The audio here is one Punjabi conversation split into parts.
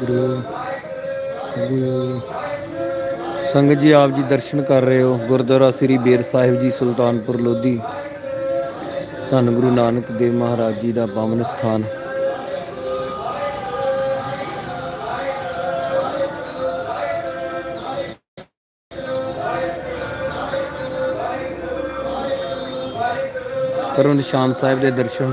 ਵਾਹਿਗੁਰੂ ਵਾਹਿਗੁਰੂ ਸੰਗਤ ਜੀ ਆਪ ਜੀ ਦਰਸ਼ਨ ਕਰ ਰਹੇ ਹੋ। ਗੁਰਦੁਆਰਾ ਸ੍ਰੀ ਬੇਰ ਸਾਹਿਬ ਜੀ, ਸੁਲਤਾਨਪੁਰ ਲੋਧੀ। ਧੰਨ ਗੁਰੂ ਨਾਨਕ ਦੇਵ ਮਹਾਰਾਜ ਜੀ ਦਾ ਪਾਵਨ ਸਥਾਨ। ਕਰੋ ਨਿਸ਼ਾਨ ਸਾਹਿਬ ਦੇ ਦਰਸ਼ਨ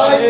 はい。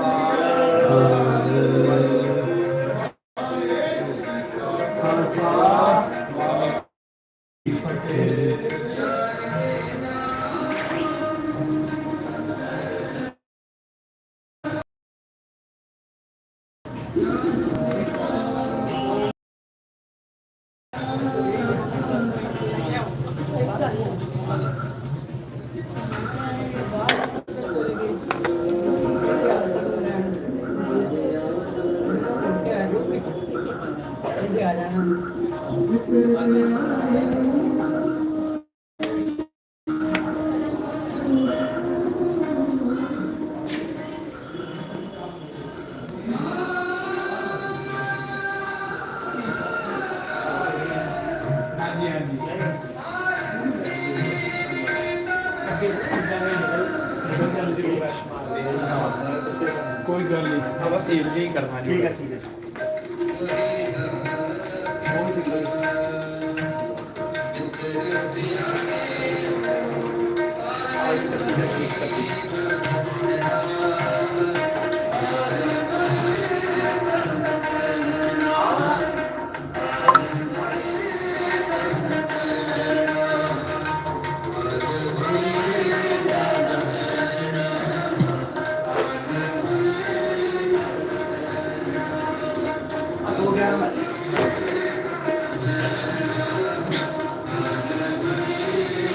ਹਾਂ ਬਸ ਇਹ ਜੀ ਕਰਨਾ ਜੀ ਠੀਕ ਹੈ ਠੀਕ ਹੈ।